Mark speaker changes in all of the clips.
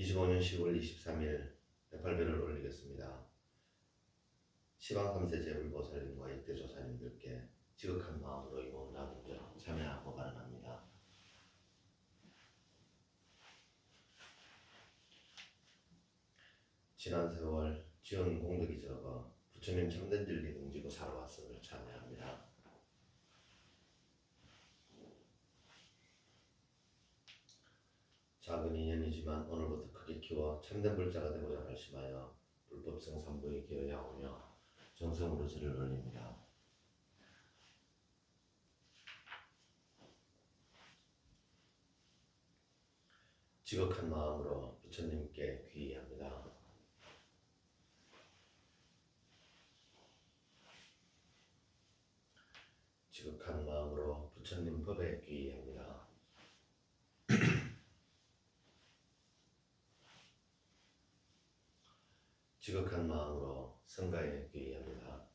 Speaker 1: 25년 10월 23일 108배를 올리겠습니다. 시방 3세 재불보살님과 이태 조사님들께 지극한 마음으로 이몸 나눔자 참여하고 발언합니다. 지난 세월 지원 공덕이 적어 부처님 참된 진리 등지고 살아왔음을 참여합니다. 작은 인연이지만 오늘부터 크게 키워 참된 불자가 되고자 결심하여 불법성 삼부에 기여하오며 정성으로 절을 올립니다. 지극한 마음으로 부처님께 귀의합니다. 지극한 마음으로 부처님 법에 귀의합니다. 지극한 마음으로 성가에 귀의합니다.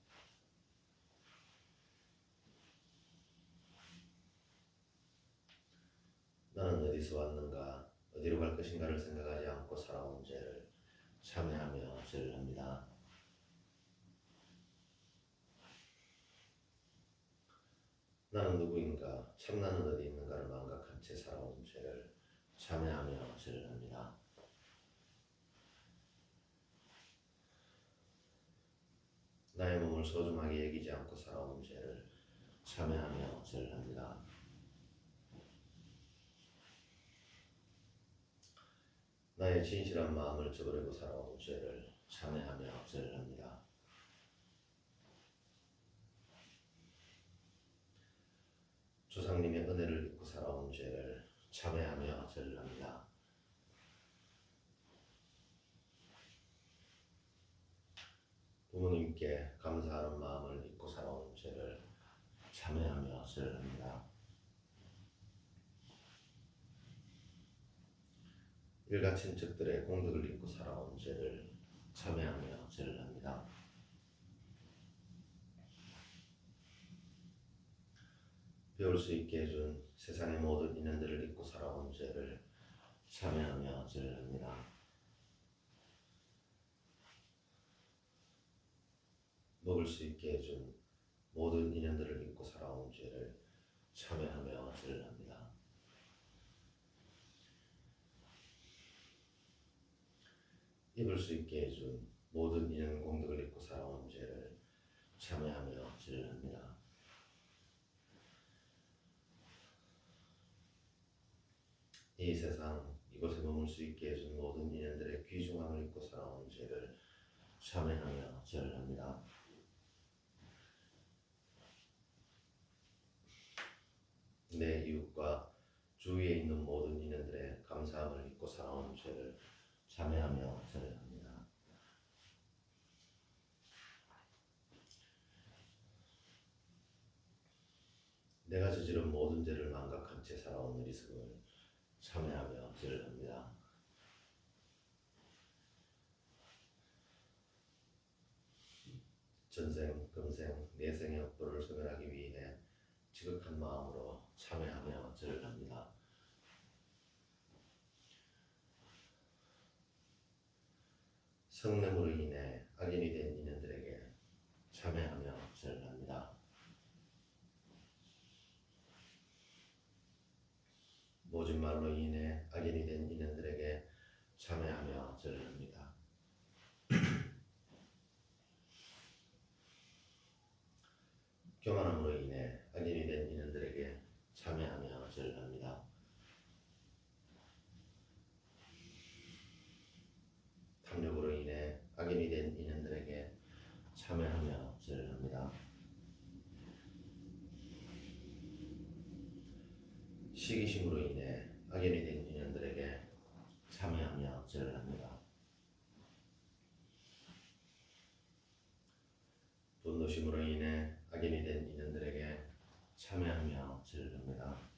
Speaker 1: 나는 어디서 왔는가, 어디로 갈 것인가를 생각하지 않고 살아온 죄를 참회하며 죄를 합니다. 나는 누구인가, 참나는 어디 있는가를 망각한 채 살아온 죄를 참회하며 죄를 합니다. 나의 몸을 소중하게 여기지 않고 살아온 죄를 참회하며 죄를 합니다. 나의 진실한 마음을 저버리고 살아온 죄를 참회하며 죄를 합니다. 조상님의 은혜를 잊고 살아온 죄를 참회하며 죄를 합니다. 부모님께 감사하는 마음을 잊고 살아온 죄를 참회하며 죄를 합니다. 일가 친척들의 공덕을 잊고 살아온 죄를 참회하며 죄를 합니다. 배울 수 있게 해준 세상의 모든 인연들을 잊고 살아온 죄를 참회하며 죄를 합니다. 먹을 수 있게 해준 모든 인연들을 잊고 살아온 죄를 참회하며 죄를 합니다. 입을 수 있게 해준 모든 인연 공덕을 잊고 살아온 죄를 참회하며 죄를 합니다. 이 세상 이곳에 머물 수 있게 해준 모든 인연들의 귀중함을 잊고 살아온 죄를 참회하며 죄를 합니다. 내 이웃과 주위에 있는 모든 인연들의 감사함을 잊고 살아온 죄를 참회하며 죄를 합니다. 내가 저지른 모든 죄를 망각한 채 살아온 어리석음을 참회하며 죄를 합니다. 전생, 금생, 내생의 업보를 소멸하기 위해 지극한 마음으로 참회하며 절을 합니다. 성냄으로 인해 악인이 된 인연들에게 참회하며 절을 합니다. 모진 말로 인해 악인이 된 인연들에게 참회하며 절을 합니다. 교만함으로 인해 악인이 된 인연들에게 참회하며 절을 합니다. 탐욕으로 인해 악인이 된 인연들에게 참회하며 절을 합니다. 시기심으로 인해 악인이 된 인연들에게 참회하며 절을 합니다. 분노심으로 인해 악인이 된 인연들에게 참회하며 절을 합니다.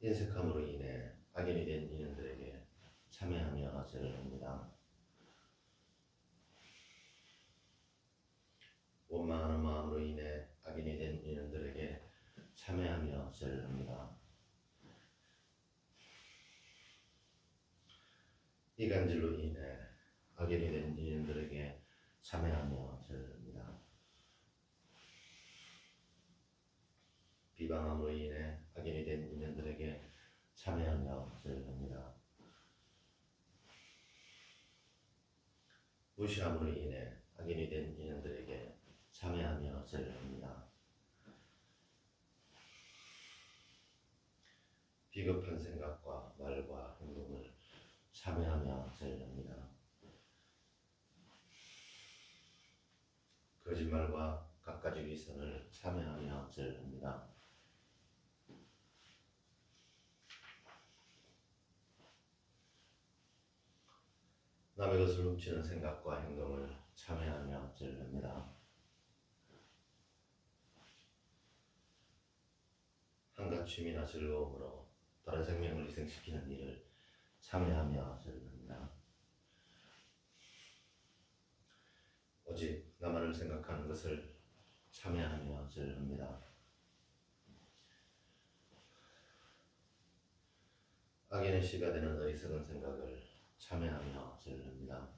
Speaker 1: 인색함으로 인해 악인이 된 인연들에게 참회하며 절을 합니다. 원망하는 마음으로 인해 악인이 된 인연들에게 참회하며 절을 합니다. 이간질로 인해 악인이 된 인연들에게 참회하며 절합니다. 비방함으로 인해 악인이 된 인연들에게 참회하며 절합니다. 무시함으로 인해 악인이 된 인연들에게 참회하며 절합니다. 비겁한 생각과 말과 참회하며 절합니다. 거짓말과 갖가지 위선을 참회하며 절합니다. 남의 것을 훔치는 생각과 행동을 참회하며 절합니다. 한갓 취미나 즐거움으로 다른 생명을 희생시키는 일을 참회하며 절합니다. 오직 나만을 생각하는 것을 참회하며 절합니다. 악인의 씨가 되는 어리석은 생각을 참회하며 절합니다.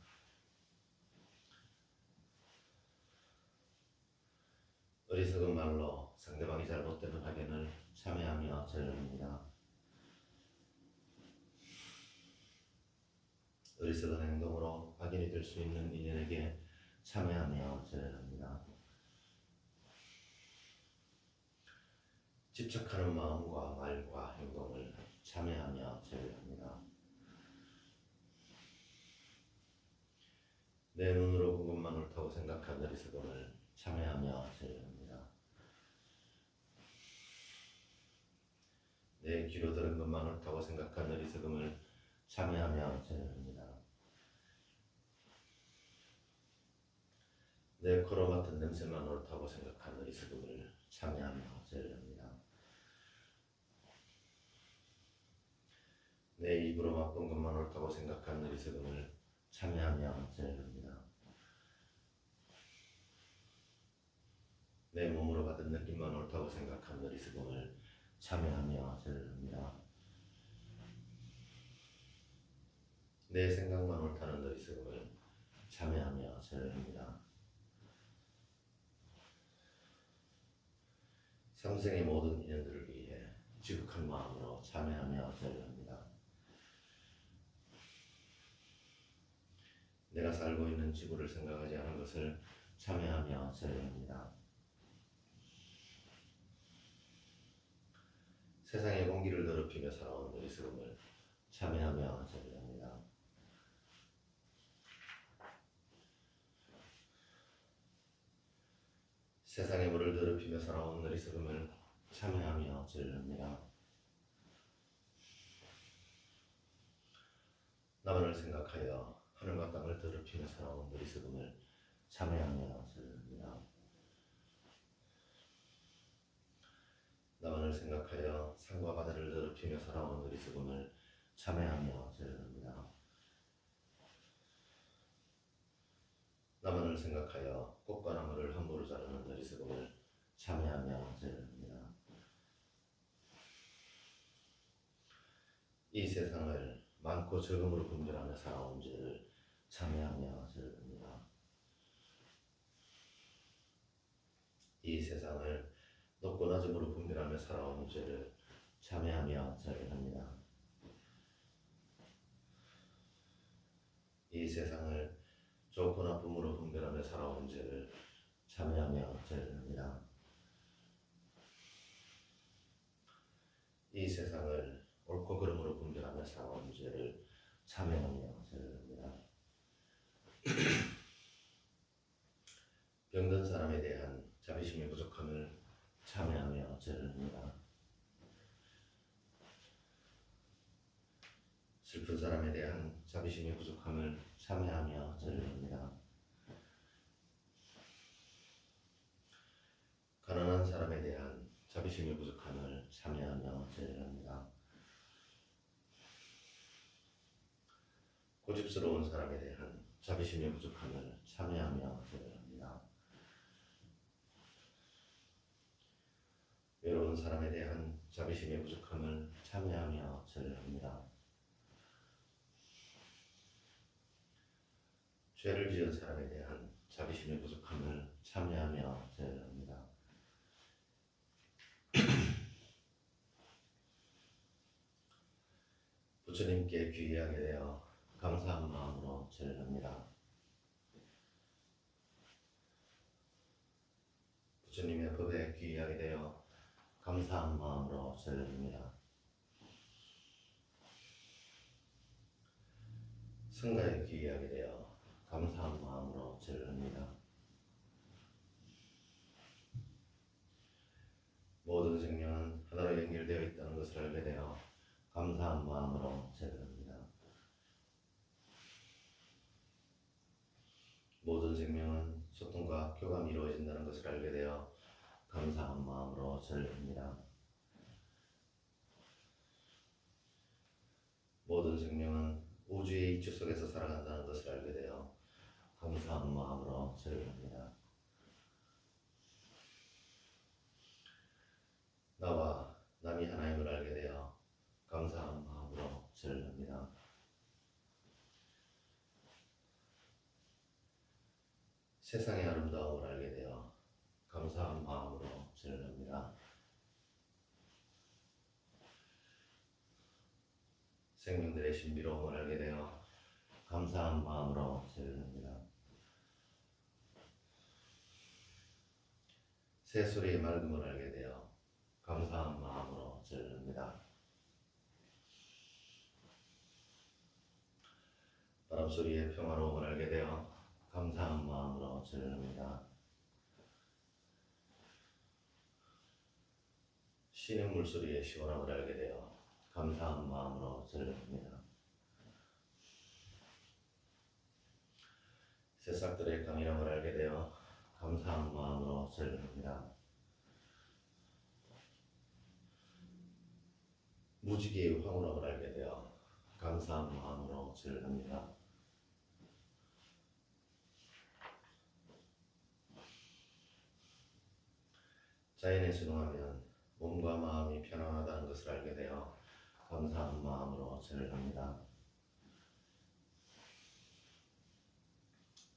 Speaker 1: 어리석은 말로 상대방이 잘못된 확인을 참회하며 절합니다. 어리석은 행동으로 확인이 될 수 있는 인연에게 참회하며 절합니다. 집착하는 마음과 말과 행동을 참회하며 절합니다. 내 눈으로 본 것만 옳다고 생각한 어리석음을 참회하며 절합니다. 내 귀로 들은 것만 옳다고 생각한 어리석음을 참회하며 절합니다. 내 코로 맡은 냄새만 옳다고 생각한 어리석음을 참회하며 절합니다. 내 입으로 맛본 것만 옳다고 생각한 어리석음을 참회하며 절합니다. 내 몸으로 받은 느낌만 옳다고 생각한 어리석음을 참회하며 절합니다. 내 생각만 옳다는 어리석음을 참회하며 절합니다. 삼생의 모든 인연들을 위해 지극한 마음으로 참회하며 절합니다. 내가 살고 있는 지구를 생각하지 않은 것을 참회하며 절합니다. 세상의 공기를 더럽히며 살아온 어리석음을 참회하며 절합니다. 세상의 물을 더럽히며 살아온 어리석음을 참회하며 절합니다. 나만을 생각하여 하늘과 땅을 더럽히며 살아온 어리석음을 참회하며 절합니다. 나만을 생각하여 산과 바다를 더럽히며 살아온 어리석음을 참회하며 절합니다. 나만을 생각하여 꽃과 나무를 함부로 자르는 어리석음을 참회하며 절합니다. 이 세상을 많고 적음으로 분별하며 살아온 죄를 참회하며 절합니다. 이 세상을 높고 낮음으로 분별하며 살아온 죄를 참회하며 절합니다. 이 세상을 좋고 나쁨으로 분별하며 살아온 죄를 참회하며 절합니다. 이 세상을 옳고 그름으로 분별하며 살아온 죄를 참회하며 절합니다. 병든 사람에 대한 자비심의 부족함을 참회하며 절합니다. 슬픈 사람에 대한 자비심의 부족함을 참회하며 절합니다. 가난한 사람에 대한 자비심의 부족함을 참회하며 절합니다. 고집스러운 사람에 대한 자비심의 부족함을 참회하며 절합니다. 외로운 사람에 대한 자비심의 부족함을 참회하며 절합니다. 죄를 지은 사람에 대한 자비심의 부족함을 참여하며 절합니다. 부처님께 귀의하게 되어 감사한 마음으로 절합니다. 부처님의 법에 귀의하게 되어 감사한 마음으로 절합니다. 성가에 귀의하게 되어 감사한 마음으로 절합니다. 모든 생명은 하나로 연결되어 있다는 것을 알게 되어 감사한 마음으로 절합니다. 모든 생명은 소통과 교감이 이루어진다는 것을 알게 되어 감사한 마음으로 절합니다. 모든 생명은 우주의 이치 속에서 살아간다는 것을 알게 되어 감사한 마음으로 절합니다. 나와 남이 하나님을 알게 되어 감사한 마음으로 절합니다. 세상의 아름다움을 알게 되어 감사한 마음으로 절합니다. 생명들의 신비로움을 알게 되어 감사한 마음으로 절합니다. 새소리의 맑음을 알게 되어 감사한 마음으로 절합니다. 바람소리의 평화로움을 알게 되어 감사한 마음으로 절합니다. 쉬는 물소리의 시원함을 알게 되어 감사한 마음으로 절합니다. 새싹들의 강인함을 알게 되어 감사한 마음으로 절합니다. 무지개의 황홀함을 알게 되어 감사한 마음으로 절합니다. 자연에 순응하면 몸과 마음이 편안하다는 것을 알게 되어 감사한 마음으로 절합니다.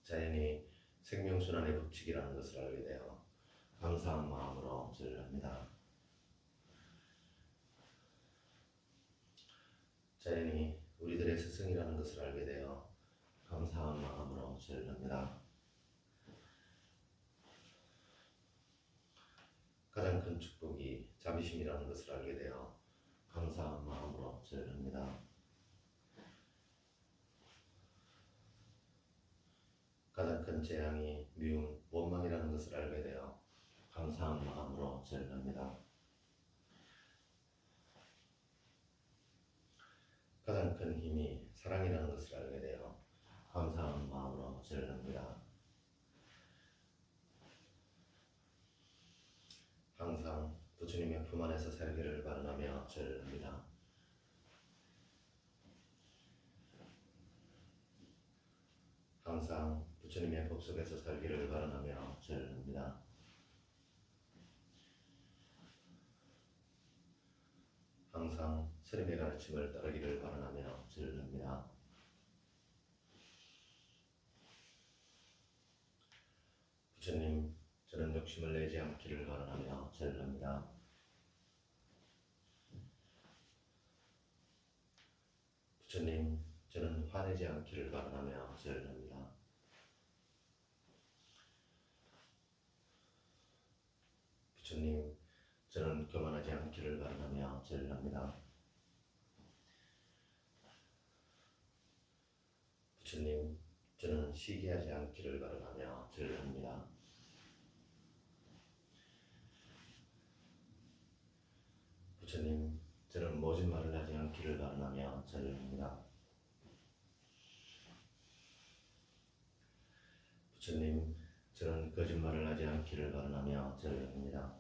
Speaker 1: 자연이 생명순환의 법칙이라는 것을 알게 되어 감사한 마음으로 절합니다. 자연이 우리들의 스승이라는 것을 알게 되어 감사한 마음으로 절합니다. 가장 큰 축복이 자비심이라는 것을 알게 되어 감사한 마음으로 절합니다. 가장 큰 재앙이 미움, 원망이라는 것을 알게 되어 감사한 마음으로 절합니다. 가장 큰 힘이 사랑이라는 것을 알게 되어 감사한 마음으로 절합니다. 항상 부처님의 품 안에서 살기를 바라며 절합니다. 항상 부처님의 법 속에서 살기를 바라며 절합니다. 항상 스님의 가르침을 따르기를 바라며 절합니다. 부처님, 저는 욕심을 내지 않기를 바라며 절합니다. 부처님, 저는 화내지 않기를 바라며 절합니다. 부처님, 저는 교만하지 않기를 바라며 절합니다. 부처님, 저는 시기하지 않기를 바라며 절합니다. 부처님, 저는 모진 말을 하지 않기를 바라며 절합니다. 부처님, 저는 거짓말을 하지 않기를 바라며 절합니다.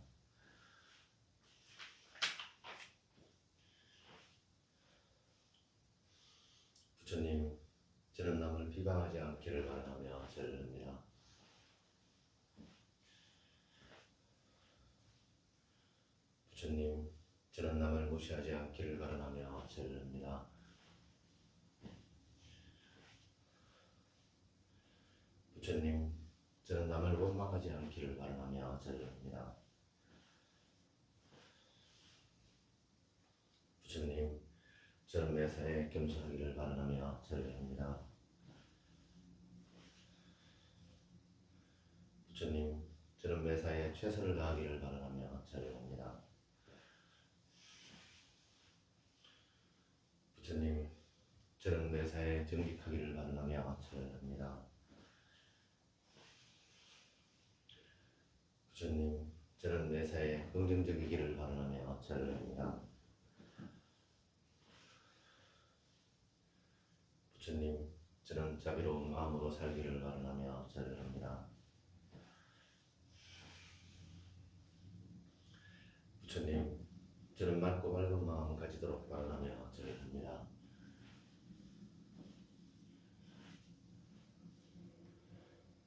Speaker 1: 부처님, 저는 남을 비방하지 않기를 바라며 절합니다. 부처님, 저는 남을 무시하지 않기를 바라며 절합니다. 부처님, 저는 남을 원망하지 않기를 바라며 절합니다. 부처님, 저는 매사에 겸손하기를 바라며 절합니다. 부처님, 저는 매사에 최선을 다하기를 바라며 절합니다. 부처님, 저는 매사에 정직하기를 바라며 절합니다. 부처님, 저는 매사에 긍정적이기를 바라며 절합니다. 부처님, 저는 자비로운 마음으로 살기를 바라며 절합니다. 부처님, 저는 맑고 밝은 마음 가지도록 바라며 절합니다.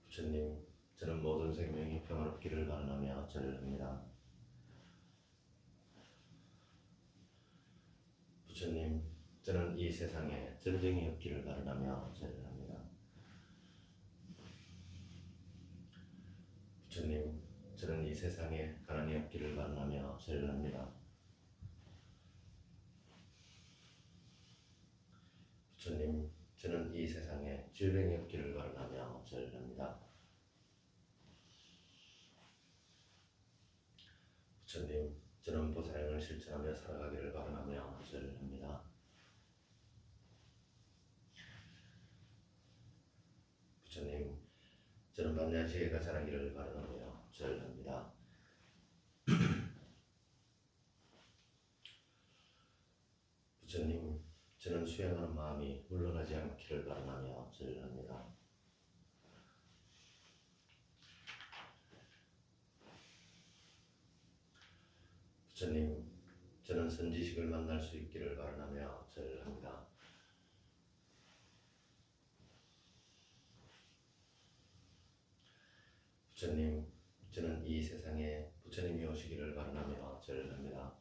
Speaker 1: 부처님, 저는 모든 생명이 평화롭기를 바라며 절합니다. 부처님, 저는 이 세상에 전쟁이 없기를 바라며 절합니다. 부처님, 저는 이 세상에 가난이 없기를 바라며 절합니다. 부처님, 저는 이 세상에 질병이 없기를 바라며 절합니다. 부처님, 저는 보살행을 실천하며 살아가기를 바라며 절합니다. 부처님, 만날 지혜가 자라기를 바라며 절합니다. 부처님, 저는 수행하는 마음이 물러나지 않기를 바라며 절합니다. 부처님, 저는 선지식을 만날 수 있기를 바라며 절합니다. 부처님, 저는 이 세상에 부처님이 오시기를 바라며 절합니다.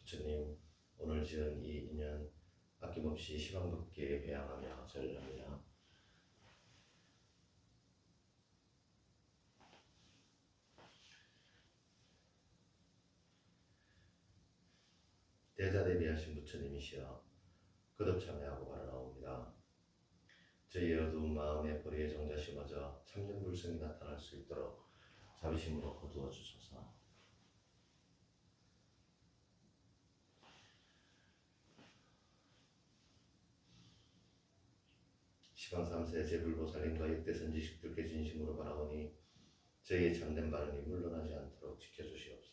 Speaker 1: 부처님, 오늘 지은 이 인연 아낌없이 시방법계에 회양하며 절합니다. 대자대비하신 부처님이시여 거듭 참여하고 바라나옵니다. 저희의 어두운 마음에 불의의 정자 심어져 참된 불성이 나타날 수 있도록 자비심으로 거두어 주소서. 시방 3세 제불보살님과 역대 선지식들께 진심으로 바라오니 저희의 참된 발언이 물러나지 않도록 지켜주시옵소서.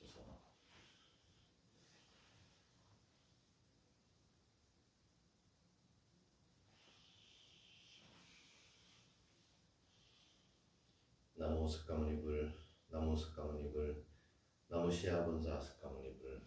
Speaker 1: 나무 석가모니불 나무 석가모니불 나무 시아본사 석가모니불